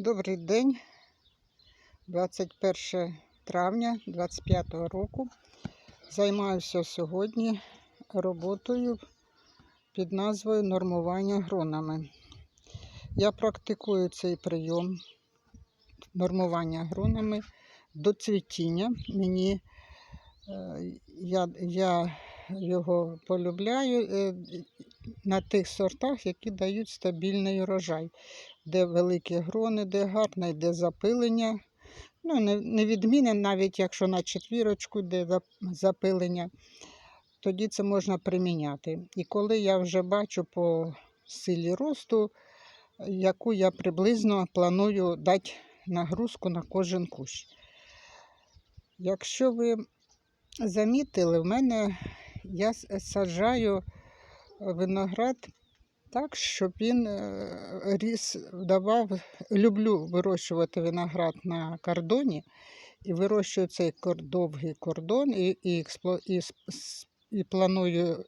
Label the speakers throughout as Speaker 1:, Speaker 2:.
Speaker 1: Добрий день, 21 травня 25 року. Займаюся сьогодні роботою під назвою нормування гронами. Я практикую цей прийом нормування гронами до цвітіння. Мені е, я, я його полюбляю е, на тих сортах, які дають стабільний урожай де великі грони, де гарне, де запилення. Ну, не, не відмінне, навіть якщо на четвірочку де запилення, тоді це можна приміняти. І коли я вже бачу по силі росту, яку я приблизно планую дати нагрузку на кожен кущ. Якщо ви замітили, в мене я саджаю виноград так, щоб він е, ріс, давав. Люблю вирощувати виноград на кордоні і вирощую цей довгий кордон і, і, і, і планую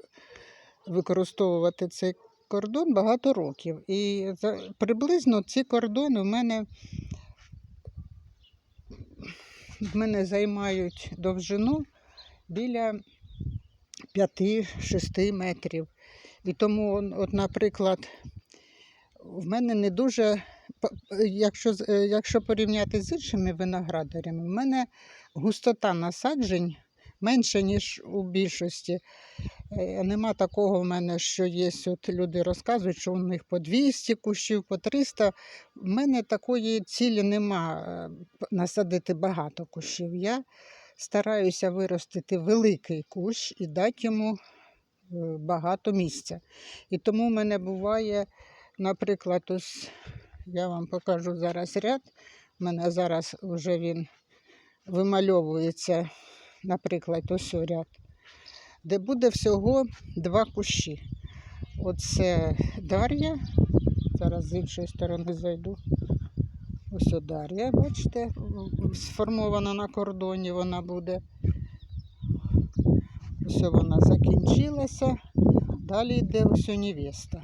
Speaker 1: використовувати цей кордон багато років. І за, приблизно ці кордони в мене, в мене займають довжину біля 5-6 метрів. І тому, от, наприклад, в мене не дуже, якщо, е, якщо порівняти з іншими виноградарями, в мене густота насаджень менша, ніж у більшості. Е, Нема такого в мене, що є, от люди розказують, що у них по 200 кущів, по 300. В мене такої цілі нема е, насадити багато кущів. Я стараюся виростити великий кущ і дати йому багато місця. І тому в мене буває, наприклад, ось я вам покажу зараз ряд. У мене зараз вже він вимальовується, наприклад, ось ряд, де буде всього два кущі. Оце Дар'я. Зараз з іншої сторони зайду. Ось Дар'я, бачите, сформована на кордоні вона буде. Ось вона закінчилася. Далі йде ось невеста.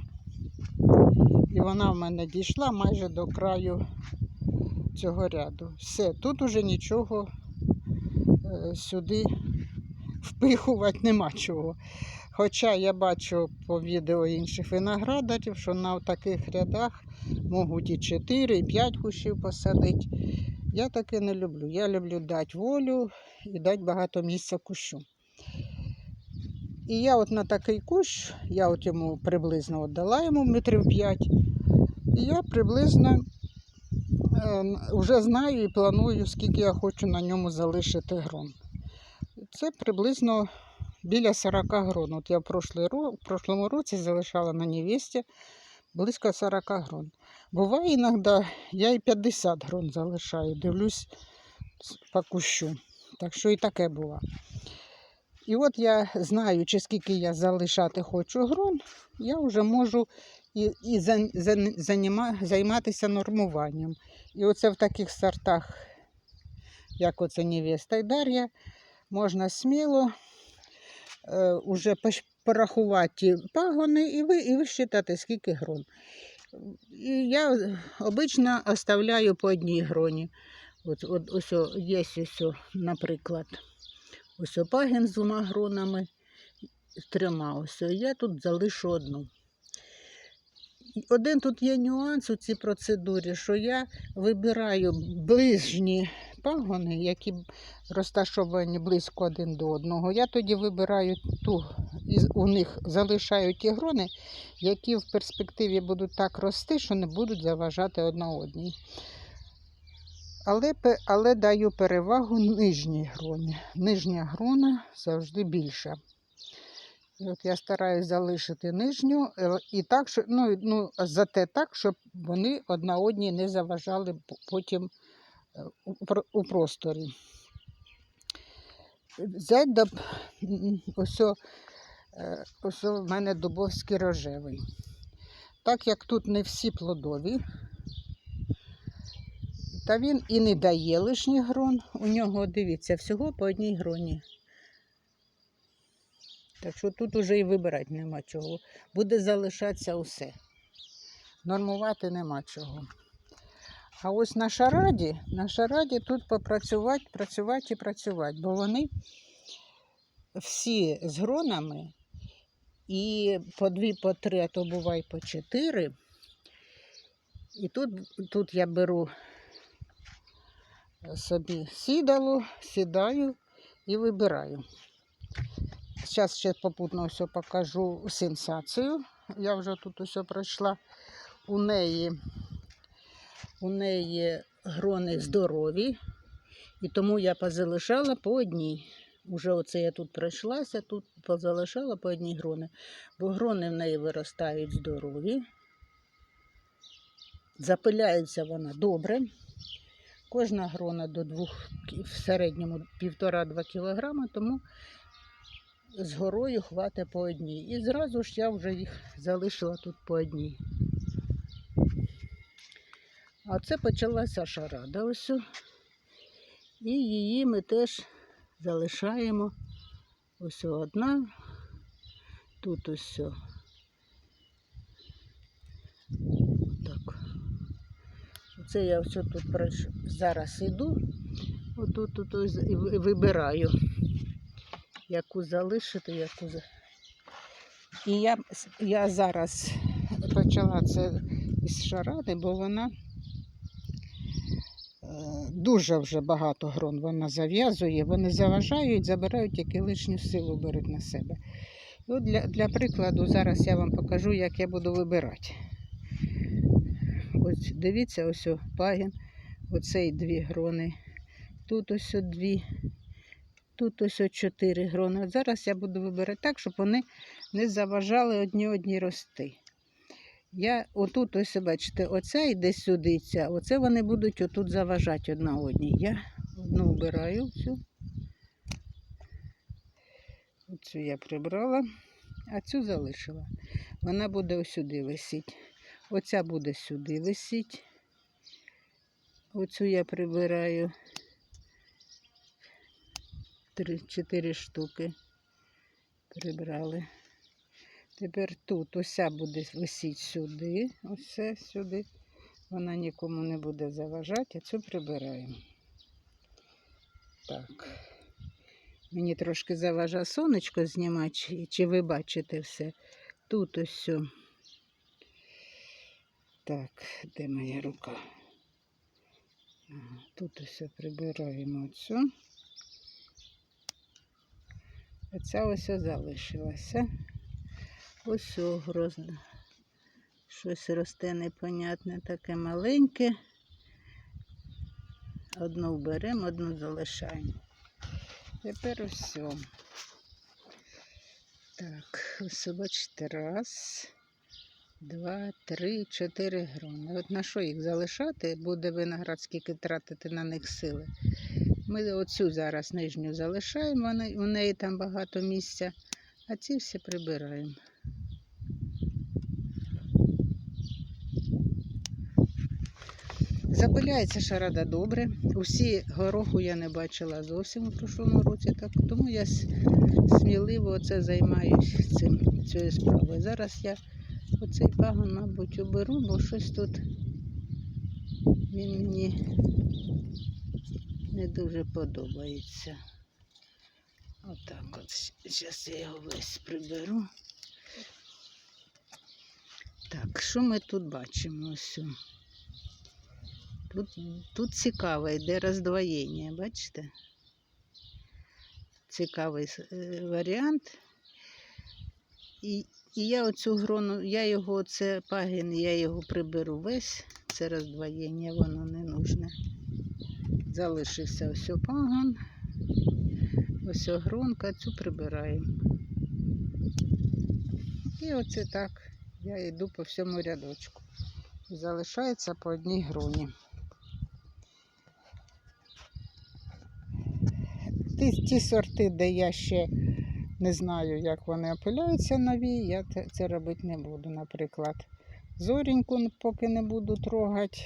Speaker 1: І вона в мене дійшла майже до краю цього ряду. Все, тут уже нічого е, сюди впихувати нема чого. Хоча я бачу по відео інших виноградарів, що на таких рядах можуть і 4, і 5 кущів посадити. Я таке не люблю. Я люблю дати волю і дати багато місця кущу. І я от на такий кущ, я от йому приблизно дала йому метрів 5. І я приблизно е, вже знаю і планую, скільки я хочу на ньому залишити грон. Це приблизно біля 40 грон. От я в, прошлому році залишала на невесті близько 40 грон. Буває іноді я і 50 грон залишаю, дивлюсь по кущу. Так що і таке буває. І от я знаю, чи скільки я залишати хочу грон, я вже можу і, і за, за, заніма, займатися нормуванням. І оце в таких сортах, як оце Невеста і Дар'я, можна сміло е, уже порахувати пагони і, ви, і висчитати, скільки грон. І я обично оставляю по одній гроні. От, от ось є ось, наприклад. Ось пагін з двома гронами, трьома. Ось я тут залишу одну. Один тут є нюанс у цій процедурі, що я вибираю ближні пагони, які розташовані близько один до одного. Я тоді вибираю ту, і у них залишаю ті грони, які в перспективі будуть так рости, що не будуть заважати одна одній. Але, але даю перевагу нижній гроні. Нижня грона завжди більша. От я стараюсь залишити нижню е, і так, що, ну, ну, зате так, щоб вони одна одній не заважали потім е, у, просторі. Взять до, ось, е, ось в мене дубовський рожевий. Так як тут не всі плодові, та він і не дає лишніх грон. У нього, дивіться, всього по одній гроні. Так що тут уже і вибирати нема чого. Буде залишатися усе. Нормувати нема чого. А ось на шараді, на шараді тут попрацювати, працювати і працювати, бо вони всі з гронами і по дві, по три, а то буває по чотири. І тут, тут я беру собі сідалу, сідаю і вибираю. Зараз ще попутно все покажу сенсацію. Я вже тут усе пройшла. У неї, у неї грони здорові, і тому я позалишала по одній. Уже оце я тут пройшлася, тут позалишала по одній грони, бо грони в неї виростають здорові. Запиляється вона добре. Кожна грона до двох, в середньому 1,5-2 кг, тому з горою хватить по одній. І зразу ж я вже їх залишила тут по одній. А це почалася шарада ось. І її ми теж залишаємо. Ось одна, тут ось. о. Так. Оце я все тут зараз іду, отут тут вибираю, яку залишити, яку. І я, я зараз почала це із шаради, бо вона е, дуже вже багато грон вона зав'язує, вони заважають, забирають тільки лишню силу беруть на себе. От для, для прикладу, зараз я вам покажу, як я буду вибирати. Ось дивіться, ось пагін, оцей дві грони. Тут ось дві, тут ось чотири грони. От зараз я буду вибирати так, щоб вони не заважали одні одні рости. Я отут ось бачите, оця йде сюди, ця, оце вони будуть отут заважати одна одній. Я одну вбираю цю. Оцю я прибрала, а цю залишила. Вона буде ось сюди висіти. Оця буде сюди висіти. Оцю я прибираю. Три-чотири штуки прибрали. Тепер тут ося буде висіти сюди, оце сюди. Вона нікому не буде заважати, а цю прибираємо. Так. Мені трошки заважає сонечко знімати, чи ви бачите все. Тут ось. Так, де моя рука? Тут ось прибираємо цю. А ця ось залишилася. Ось грозно. Щось росте непонятне, таке маленьке. Одну беремо, одну залишаємо. Тепер все. Так, ось бачите, раз, два, три, чотири грони. От на що їх залишати, буде виноград скільки тратити на них сили. Ми оцю зараз нижню залишаємо, у неї там багато місця, а ці всі прибираємо. Запиляється шарада добре. Усі гороху я не бачила зовсім у прошлому році, так тому я сміливо це займаюся цим, цією справою. Зараз я оцей пагон, мабуть, уберу, бо щось тут він мені не дуже подобається. Отак от. Зараз я його весь приберу. Так, що ми тут бачимо? Ось. Тут, тут цікаве йде роздвоєння, бачите? Цікавий е, варіант. І, і я оцю грону, я його, оце пагін, я його приберу весь. Це роздвоєння, воно не нужне. Залишився ось пагон. Ось гронка, цю прибираємо. І оце так. Я йду по всьому рядочку. Залишається по одній гроні. Ті, ті сорти, де я ще не знаю, як вони опиляються нові, я це, робити не буду. Наприклад, зоріньку поки не буду трогати.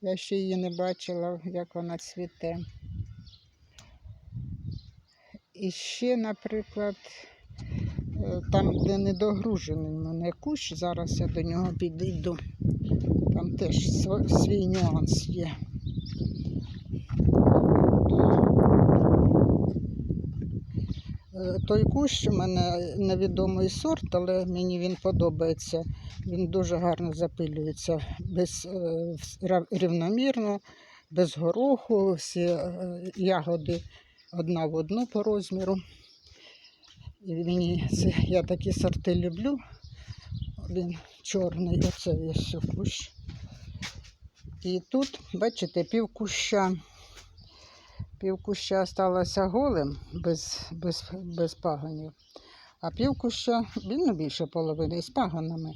Speaker 1: Я ще її не бачила, як вона цвіте. І ще, наприклад, е, там, де недогружений мене кущ, зараз я до нього підійду. Там теж свій нюанс є. Той кущ у мене невідомий сорт, але мені він подобається. Він дуже гарно запилюється без, е, рівномірно, без гороху, всі е, ягоди одна в одну по розміру. І мені це, я такі сорти люблю. Він чорний, оце ось кущ. І тут, бачите, пів куща, пів куща сталося голим, без, без, без пагонів. А пів куща, він ну, більше половини з пагонами,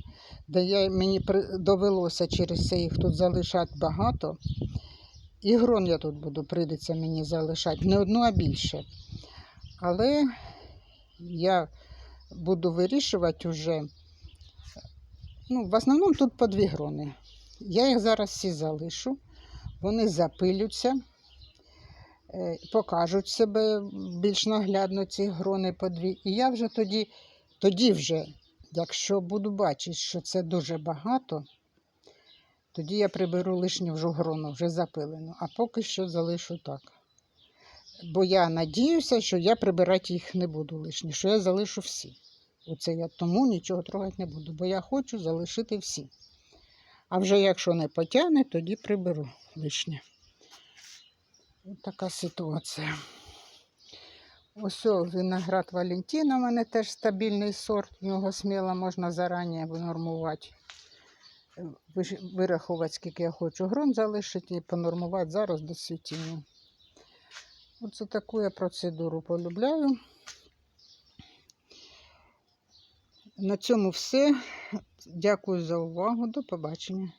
Speaker 1: де я, мені довелося через це їх тут залишати багато. І грон я тут буду, прийдеться мені залишати. Не одну, а більше. Але я буду вирішувати вже. Ну, в основному тут по дві грони. Я їх зараз всі залишу, вони запилються, покажуть себе більш наглядно ці грони по дві. І я вже тоді, тоді вже, якщо буду бачити, що це дуже багато, тоді я приберу лишню вже грону, вже запилену, а поки що залишу так. Бо я надіюся, що я прибирати їх не буду лишні, що я залишу всі. Оце я тому нічого трогати не буду, бо я хочу залишити всі. А вже якщо не потягне, тоді приберу лишнє. Ось така ситуація. Ось виноград Валентина у мене теж стабільний сорт. Його сміло можна зарані винормувати. Е, Вирахувати, скільки я хочу грон залишити і понормувати зараз до світіння. Оце таку я процедуру полюбляю. На цьому все. Дякую за увагу. До побачення.